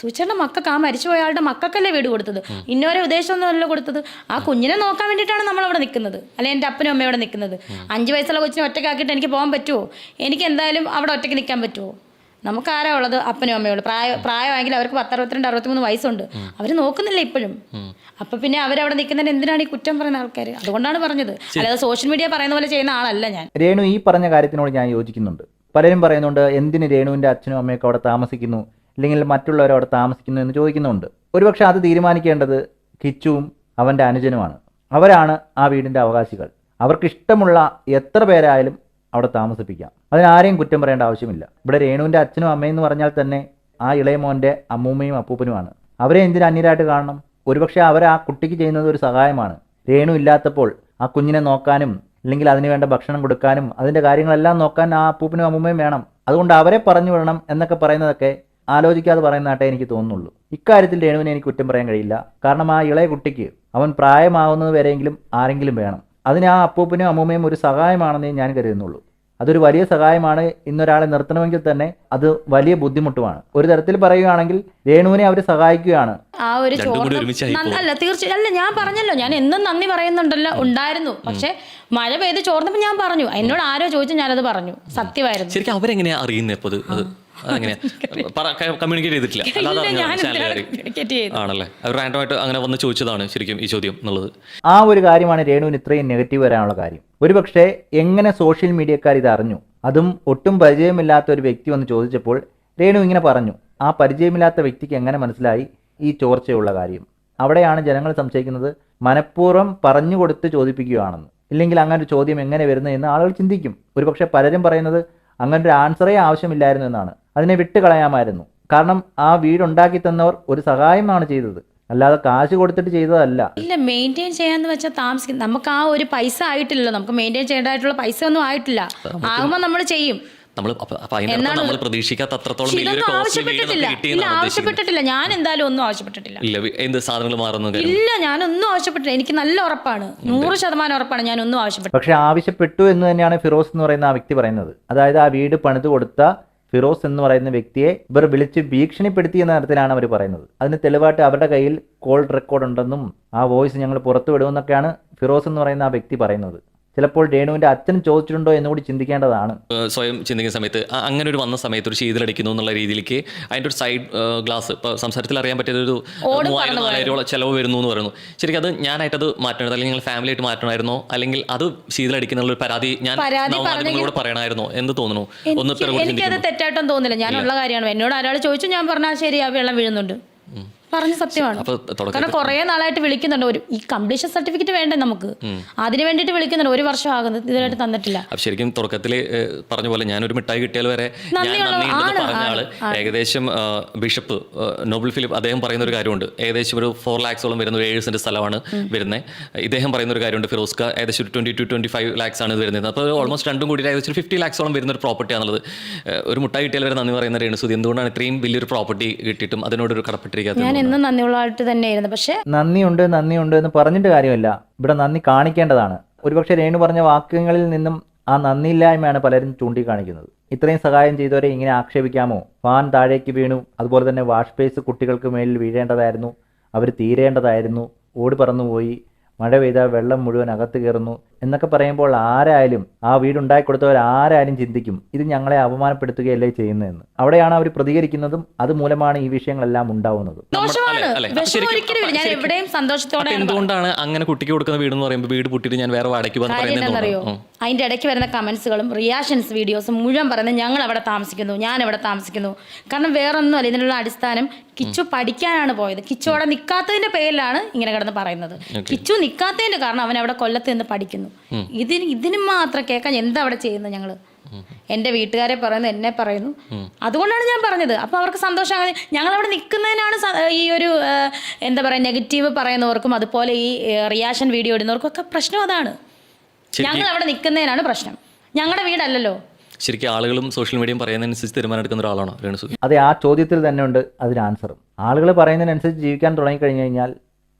സുചേണ്ട മക്കൾക്ക് ആ മരിച്ചുപോയ ആളുടെ മക്കൾക്കല്ലേ വീട് കൊടുത്തത്? ഇന്നോരെ ഉദ്ദേശമൊന്നുമല്ല കൊടുത്തത്. ആ കുഞ്ഞിനെ നോക്കാൻ വേണ്ടിയിട്ടാണ് നമ്മൾ അവിടെ നിൽക്കുന്നത്. അല്ലെ എന്റെ അപ്പനും അമ്മയും അവിടെ നിൽക്കുന്നത്. അഞ്ച് വയസ്സുള്ള കൊച്ചിനെ ഒറ്റയ്ക്കാക്കിയിട്ട് എനിക്ക് പോകാൻ പറ്റുമോ? എനിക്ക് എന്തായാലും അവിടെ ഒറ്റയ്ക്ക് നിൽക്കാൻ പറ്റുമോ? നമുക്ക് ആരാ ഉള്ളത്? അപ്പനും അമ്മയും ഉള്ളു. പ്രായ പ്രായമായെങ്കിൽ അവർക്ക് പത്ത് അറുപത്തിരണ്ട് അറുപത്തിമൂന്ന് വയസ്സുണ്ട്. അവർ നോക്കുന്നില്ല ഇപ്പോഴും. അപ്പൊ പിന്നെ അവരവിടെ നിൽക്കുന്നതിന് എന്തിനാണ് ഈ കുറ്റം പറയുന്ന ആൾക്കാർ അതുകൊണ്ടാണ് പറഞ്ഞത്. അല്ലാതെ സോഷ്യൽ മീഡിയ പറയുന്ന പോലെ ചെയ്യുന്ന ആളല്ല ഞാൻ. രേണു ഈ പറഞ്ഞ കാര്യത്തിനോട് ഞാൻ യോജിക്കുന്നുണ്ട്. പലരും പറയുന്നുണ്ട് എന്തിന് രേണുവിന്റെ അച്ഛനും അമ്മയൊക്കെ അവിടെ താമസിക്കുന്നു? അല്ലെങ്കിൽ മറ്റുള്ളവർ അവിടെ താമസിക്കുന്നു എന്ന് ചോദിക്കുന്നുണ്ട്. ഒരുപക്ഷെ അത് തീരുമാനിക്കേണ്ടത് കിച്ചുവും അവന്റെ അനുജനുമാണ്. അവരാണ് ആ വീടിന്റെ അവകാശികൾ. അവർക്ക് ഇഷ്ടമുള്ള എത്ര പേരായാലും അവിടെ താമസിപ്പിക്കാം. അതിനാരെയും കുറ്റം പറയേണ്ട ആവശ്യമില്ല. ഇവിടെ രേണുവിന്റെ അച്ഛനും അമ്മയും എന്ന് പറഞ്ഞാൽ തന്നെ ആ ഇളയ മോന്റെ അമ്മൂമ്മയും അപ്പൂപ്പനുമാണ്. അവരെ എന്തിനു അന്യരായിട്ട് കാണണം? ഒരുപക്ഷെ അവർ ആ കുട്ടിക്ക് ചെയ്യുന്നത് ഒരു സഹായമാണ്. രേണു ഇല്ലാത്തപ്പോൾ ആ കുഞ്ഞിനെ നോക്കാനും അല്ലെങ്കിൽ അതിന് വേണ്ട ഭക്ഷണം കൊടുക്കാനും അതിന്റെ കാര്യങ്ങളെല്ലാം നോക്കാൻ ആ അപ്പൂപ്പനും അമ്മൂമ്മയും വേണം. അതുകൊണ്ട് അവരെ പറഞ്ഞു വിടണം എന്നൊക്കെ പറയുന്നതൊക്കെ ആലോചിക്കാതെ പറയുന്നതായിട്ടേ എനിക്ക് തോന്നുന്നുള്ളൂ. ഇക്കാര്യത്തിൽ രേണുവിനെ എനിക്ക് കുറ്റം പറയാൻ കഴിയില്ല. കാരണം ആ ഇളയ കുട്ടിക്ക് അവൻ പ്രായമാവുന്നത് വരെയെങ്കിലും ആരെങ്കിലും വേണം. അതിന് ആ അപ്പൂപ്പനും അമ്മൂമ്മയും ഒരു സഹായമാണെന്നേ ഞാൻ കരുതുന്നുള്ളൂ. അതൊരു വലിയ സഹായമാണ്. ഇന്നൊരാളെ നിർത്തണമെങ്കിൽ തന്നെ അത് വലിയ ബുദ്ധിമുട്ടുമാണ്. ഒരു തരത്തിൽ പറയുകയാണെങ്കിൽ രേണുവിനെ അവർ സഹായിക്കുകയാണ്. ആ ഒരു ചോർന്ന- അല്ല തീർച്ചയായും അല്ല ഞാൻ പറഞ്ഞല്ലോ. ഞാൻ എന്നും നന്ദി പറയുന്നുണ്ടല്ലോ. ഉണ്ടായിരുന്നു. പക്ഷെ മഴ പെയ്ത് ചോർന്നപ്പോൾ ഞാൻ പറഞ്ഞു. എന്നോട് ആരോ ചോദിച്ചു ഞാനത് പറഞ്ഞു. സത്യമായിരുന്നു. ശരിക്കും അവരെങ്ങനെയാ അറിയുന്നത് അതെങ്ങനെയാ കമ്മ്യൂണിക്കേറ്റ് ചെയ്തിട്ടില്ല. അല്ലാതെ ആണല്ലേ? അവർ റാൻഡമായിട്ട് അങ്ങനെ വന്ന് ചോദിച്ചതാണ് ശരിക്കും ഈ ചോദ്യം എന്നുള്ളത്. ആ ഒരു കാര്യമാണ് രേണുവിന് ഇത്രയും നെഗറ്റീവ് വരാനുള്ള കാര്യം. ഒരുപക്ഷെ എങ്ങനെ സോഷ്യൽ മീഡിയക്കാർ ഇത് അറിഞ്ഞു? അതും ഒട്ടും പരിചയമില്ലാത്ത ഒരു വ്യക്തി വന്ന് ചോദിച്ചപ്പോൾ രേണു ഇങ്ങനെ പറഞ്ഞു ആ പരിചയമില്ലാത്ത വ്യക്തിക്ക് എങ്ങനെ മനസ്സിലായി ഈ ചോർച്ചയുള്ള കാര്യം? അവിടെയാണ് ജനങ്ങൾ സംശയിക്കുന്നത് മനഃപൂർവം പറഞ്ഞു കൊടുത്ത് ചോദിപ്പിക്കുകയാണെന്ന്. ഇല്ലെങ്കിൽ അങ്ങനെ ഒരു ചോദ്യം എങ്ങനെ വരുന്നത് എന്ന് ആളുകൾ ചിന്തിക്കും. ഒരുപക്ഷെ പലരും പറയുന്നത് അങ്ങനെ ഒരു ആൻസറേ ആവശ്യമില്ലായിരുന്നു എന്നാണ്. അതിനെ വിട്ടുകളയാമായിരുന്നു കാരണം ആ വീടുണ്ടാക്കി തന്നവർ ഒരു സഹായമാണ് ചെയ്തത്. അല്ലാതെ കാശ് കൊടുത്തിട്ട് ചെയ്തതല്ല. ഇല്ല മെയിന്റെയിൻ ചെയ്യാന്ന് വെച്ചാൽ താമസിക്കും നമുക്ക് ആ ഒരു പൈസ ആയിട്ടില്ലല്ലോ. നമുക്ക് മെയിന്റെയിൻ ചെയ്യേണ്ടതായിട്ടുള്ള പൈസ ഒന്നും ആയിട്ടില്ല. ആകുമ്പോൾ നമ്മൾ ചെയ്യും. നമ്മൾ അപ്പൊ അതിന്റെ നമ്മൾ പ്രതീക്ഷിക്കാത്ത അത്രത്തോളം പക്ഷെ വലിയൊരു ആവശ്യപ്പെട്ടിട്ടില്ല. ആവശ്യപ്പെട്ടിട്ടില്ല. ഞാൻ എന്തായാലും ഒന്നും ആവശ്യപ്പെട്ടിട്ടില്ല. ഇല്ല എന്ത് സാധനങ്ങൾ മാറുന്നു ഇല്ല ഇല്ല ഞാനൊന്നും ആവശ്യപ്പെട്ടില്ല എനിക്ക് നല്ല ഉറപ്പാണ്. നൂറ് ശതമാനം ഉറപ്പാണ്. ഞാൻ ഒന്നും ആവശ്യപ്പെട്ടു പക്ഷെ ആവശ്യപ്പെട്ടു എന്ന് തന്നെയാണ് ഫിറോസ് എന്ന് പറയുന്ന ആ വ്യക്തി പറയുന്നത്. അതായത് ആ വീട് പണിത് കൊടുത്ത ഫിറോസ് എന്ന് പറയുന്ന വ്യക്തിയെ ഇവർ വിളിച്ച് ഭീഷണിപ്പെടുത്തി എന്ന തരത്തിലാണ് അവർ പറയുന്നത്. അതിന് തെളിവായിട്ട് അവരുടെ കയ്യിൽ കോൾ റെക്കോർഡ് ഉണ്ടെന്നും ആ വോയിസ് ഞങ്ങൾ പുറത്തു വിടുമെന്നൊക്കെയാണ് ഫിറോസ് എന്ന് പറയുന്ന ആ വ്യക്തി പറയുന്നത്. ചിലപ്പോൾ രേണുവിന്റെ അച്ഛൻ ചോദിച്ചിട്ടുണ്ടോ എന്ന് കൂടി ചിന്തിക്കേണ്ടതാണ്. സ്വയം ചിന്തിക്കുന്ന സമയത്ത് അങ്ങനെ ഒരു വന്ന സമയത്ത് ഒരു ശീതലടിക്കുന്നു എന്നുള്ള രീതിയിലേക്ക് അതിന്റെ ഒരു സൈഡ് ഗ്ലാസ് ഇപ്പോൾ സംസാരത്തിൽ അറിയാൻ പറ്റിയ ഒരു മൂവായിരം നാലായിരം ചിലവ് വരുന്നു എന്ന് പറയുന്നു. ശരിക്കും അത് ഞാനായിട്ടത് മാറ്റണത് അല്ലെങ്കിൽ ഞങ്ങൾ ഫാമിലി ആയിട്ട് മാറ്റണമായിരുന്നോ? അല്ലെങ്കിൽ അത് ശീതലടിക്കുന്ന ഒരു പരാതി ഞാൻ നവമാധ്യമങ്ങളോട് പറയണമായിരുന്നോ എന്ന് തോന്നുന്നു. ഒന്ന് എനിക്ക് അത് എനിക്കത് തെറ്റായിട്ടൊന്നും തോന്നില്ല ഞാനുള്ള കാര്യമാണ്. എന്നോട് ഒരാൾ ചോദിച്ചു ഞാൻ പറഞ്ഞാൽ ശരി ആ വെള്ളം വീഴുന്നുണ്ട്. പറഞ്ഞ സത്യമാണ്. കാരണം കുറേ നാളായിട്ട് വിളിക്കുന്നുണ്ട്. ഒരു ഈ കംപ്ലീഷൻ സർട്ടിഫിക്കറ്റ് വേണ്ടേ നമുക്ക്? അതിന് വേണ്ടിയിട്ട് വിളിക്കുന്നുണ്ട്. ഒരു വർഷം ആകുന്നത് ഇതുവരെയായിട്ട് തന്നിട്ടില്ല. ശരിക്കും തുടക്കത്തിൽ പറഞ്ഞ പോലെ ഞാനൊരു മിഠായി കിട്ടിയാൽ വരെ പറഞ്ഞ ആൾ ഏകദേശം ബിഷപ്പ് നോബിൾ നോബൽ ഫിലിപ്പ് അദ്ദേഹം പറയുന്ന ഒരു കാര്യമുണ്ട്. ഏകദേശം ഒരു ഫോർ ലാക്സോളം വരുന്ന ഒരു ഏഴ് സെന്റ് സ്ഥലമാണ് വരുന്നത് ഇദ്ദേഹം പറയുന്ന ഒരു കാര്യമുണ്ട് ഫിറോസ്ക. ഏകദേശം ഒരു twenty two twenty five lakhs ആണ് ഇത് വരുന്നത്. അപ്പോൾ ഓൾമോസ്റ്റ് രണ്ടും കൂടി ഏകദേശം ഫിഫ്റ്റി ലാക്സോളം വരുന്ന ഒരു പ്രോപ്പർട്ടി ആണുള്ളത്. ഒരു മുട്ടായി കിട്ടിയാൽ വരെ നന്ദി പറയുന്ന രേണുസുതി എന്തുകൊണ്ടാണ് ഇത്രയും വലിയൊരു പ്രോപ്പർട്ടി കിട്ടിയിട്ടും അതിനോടൊരു കടപ്പെട്ടിരിക്കാത്തത്? ഞാൻ എന്നും നന്ദിയുള്ളതായിട്ട് തന്നെയായിരുന്നു. പക്ഷേ നന്ദിയുണ്ട് നന്ദിയുണ്ട് എന്ന് പറഞ്ഞിട്ട് കാര്യമില്ല. ഇവിടെ നന്ദി കാണിക്കേണ്ടതാണ്. ഒരുപക്ഷെ രേണു പറഞ്ഞ വാക്യങ്ങളിൽ നിന്നും ആ നന്ദിയില്ലായ്മയാണ് പലരും ചൂണ്ടിക്കാണിക്കുന്നത്. ഇത്രയും സഹായം ചെയ്തവരെ ഇങ്ങനെ ആക്ഷേപിക്കാമോ? ഫാൻ താഴേക്ക് വീണു. അതുപോലെ തന്നെ വാഷ് ബേസ് കുട്ടികൾക്ക് മേലിൽ വീഴേണ്ടതായിരുന്നു. അവർ തീരേണ്ടതായിരുന്നു. ഓടി പറന്നുപോയി. മഴ പെയ്താൽ വെള്ളം മുഴുവൻ അകത്ത് കയറുന്നു. എന്നൊക്കെ പറയുമ്പോൾ ആരായാലും ആ വീടുണ്ടാക്കി കൊടുത്തവർ ആരായാലും ചിന്തിക്കും ഇത് ഞങ്ങളെ അപമാനപ്പെടുത്തുകയല്ലേ ചെയ്യുന്നതെന്ന്. അവിടെയാണ് അവർ പ്രതികരിക്കുന്നതും അതുമൂലമാണ് ഈ വിഷയങ്ങളെല്ലാം ഉണ്ടാവുന്നത്. അല്ലേ, അല്ലേ? ഞാൻ എവിടെയും സന്തോഷത്തോടെ എന്തുകൊണ്ടാണ് അങ്ങനെ കുട്ടിക്ക് കൊടുക്കുന്ന വീട് എന്ന് പറയുമ്പോൾ വീട് പൊട്ടിയിട്ട് ഞാൻ വേറെ വാടകയ്ക്ക് എന്താണെന്നറിയോ? അതിന്റെ ഇടയ്ക്ക് വരുന്ന കമന്റ്സുകളും റിയാക്ഷൻസ് വീഡിയോസും മുഴുവൻ പറയുന്നത് ഞങ്ങൾ അവിടെ താമസിക്കുന്നു ഞാൻ ഇവിടെ താമസിക്കുന്നു. കാരണം വേറൊന്നുമല്ല ഇതിനുള്ള അടിസ്ഥാനം കിച്ചു പഠിക്കാനാണ് പോയത്. കിച്ചു അവിടെ നിൽക്കാത്തതിന്റെ പേരിലാണ് ഇങ്ങനെ കിടന്ന് പറയുന്നത്. കിച്ചു നിൽക്കാത്തതിന്റെ കാരണം അവൻ അവിടെ കൊല്ലത്ത് നിന്ന് പഠിക്കുന്നു. ഇതിന് ഇതിന് മാത്രം കേൾക്കാൻ എന്താ അവിടെ ചെയ്യുന്നത് ഞങ്ങൾ എന്റെ വീട്ടുകാരെ പറയുന്നു എന്നെ പറയുന്നു. അതുകൊണ്ടാണ് ഞാൻ പറഞ്ഞത്. അപ്പോൾ അവർക്ക് സന്തോഷം ഞങ്ങൾ അവിടെ നിൽക്കുന്നതിനാണ് ഈ ഒരു എന്താ പറയുക നെഗറ്റീവ് പറയുന്നവർക്കും അതുപോലെ ഈ റിയാക്ഷൻ വീഡിയോ ഇടുന്നവർക്കും ഒക്കെ പ്രശ്നം അതാണ്. ഞങ്ങൾ അവിടെ നിൽക്കുന്നതിനാണ് പ്രശ്നം. ഞങ്ങളുടെ വീടല്ലല്ലോ. ശരിക്കും ആളുകളും സോഷ്യൽ മീഡിയയും പറയുന്നതനുസരിച്ച് തീരുമാനം എടുക്കുന്ന ഒരാളാണോ രേണുസുതി അതെ ആ ചോദ്യത്തിൽ തന്നെ ഉണ്ട് അതിന് ആൻസറും. ആളുകൾ പറയുന്നതിനനുസരിച്ച് ജീവിക്കാൻ തുടങ്ങി കഴിഞ്ഞു കഴിഞ്ഞാൽ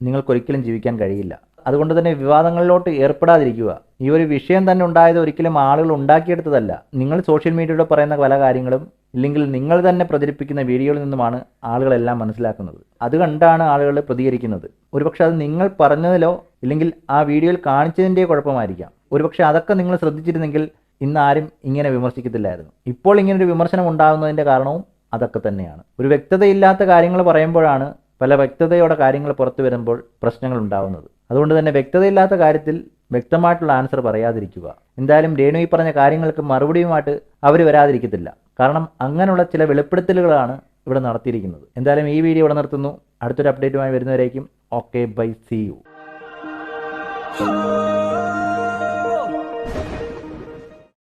നിങ്ങൾക്കൊരിക്കലും ജീവിക്കാൻ കഴിയില്ല. അതുകൊണ്ട് തന്നെ വിവാദങ്ങളിലോട്ട് ഏർപ്പെടാതിരിക്കുക. ഈ ഒരു വിഷയം തന്നെ ഉണ്ടായത് ഒരിക്കലും ആളുകൾ ഉണ്ടാക്കിയെടുത്തതല്ല. നിങ്ങൾ സോഷ്യൽ മീഡിയയിലൂടെ പറയുന്ന പല കാര്യങ്ങളും ഇല്ലെങ്കിൽ നിങ്ങൾ തന്നെ പ്രചരിപ്പിക്കുന്ന വീഡിയോയിൽ നിന്നുമാണ് ആളുകളെല്ലാം മനസ്സിലാക്കുന്നത്. അത് കണ്ടാണ് ആളുകൾ പ്രതികരിക്കുന്നത്. ഒരുപക്ഷെ അത് നിങ്ങൾ പറഞ്ഞതിലോ ഇല്ലെങ്കിൽ ആ വീഡിയോയിൽ കാണിച്ചതിന്റെ കുഴപ്പമായിരിക്കാം. ഒരുപക്ഷെ അതൊക്കെ നിങ്ങൾ ശ്രദ്ധിച്ചിരുന്നെങ്കിൽ ഇന്ന് ആരും ഇങ്ങനെ വിമർശിക്കത്തില്ലായിരുന്നു. ഇപ്പോൾ ഇങ്ങനെ ഒരു വിമർശനം ഉണ്ടാകുന്നതിന്റെ കാരണവും അതൊക്കെ തന്നെയാണ്. ഒരു വ്യക്തതയില്ലാത്ത കാര്യങ്ങൾ പറയുമ്പോഴാണ് പല വ്യക്തതയോടെ കാര്യങ്ങൾ പുറത്തു വരുമ്പോൾ പ്രശ്നങ്ങൾ ഉണ്ടാവുന്നത്. അതുകൊണ്ട് തന്നെ വ്യക്തതയില്ലാത്ത കാര്യത്തിൽ വ്യക്തമായിട്ടുള്ള ആൻസർ പറയാതിരിക്കുക. എന്തായാലും രേണു ഈ പറഞ്ഞ കാര്യങ്ങൾക്ക് മറുപടിയുമായിട്ട് അവർ വരാതിരിക്കത്തില്ല. കാരണം അങ്ങനെയുള്ള ചില വെളിപ്പെടുത്തലുകളാണ് ഇവിടെ നടത്തിയിരിക്കുന്നത്. എന്തായാലും ഈ വീഡിയോ ഇവിടെ നിർത്തുന്നു. അടുത്തൊരു അപ്ഡേറ്റുമായി വരുന്നവരേക്കും. Okay bye see you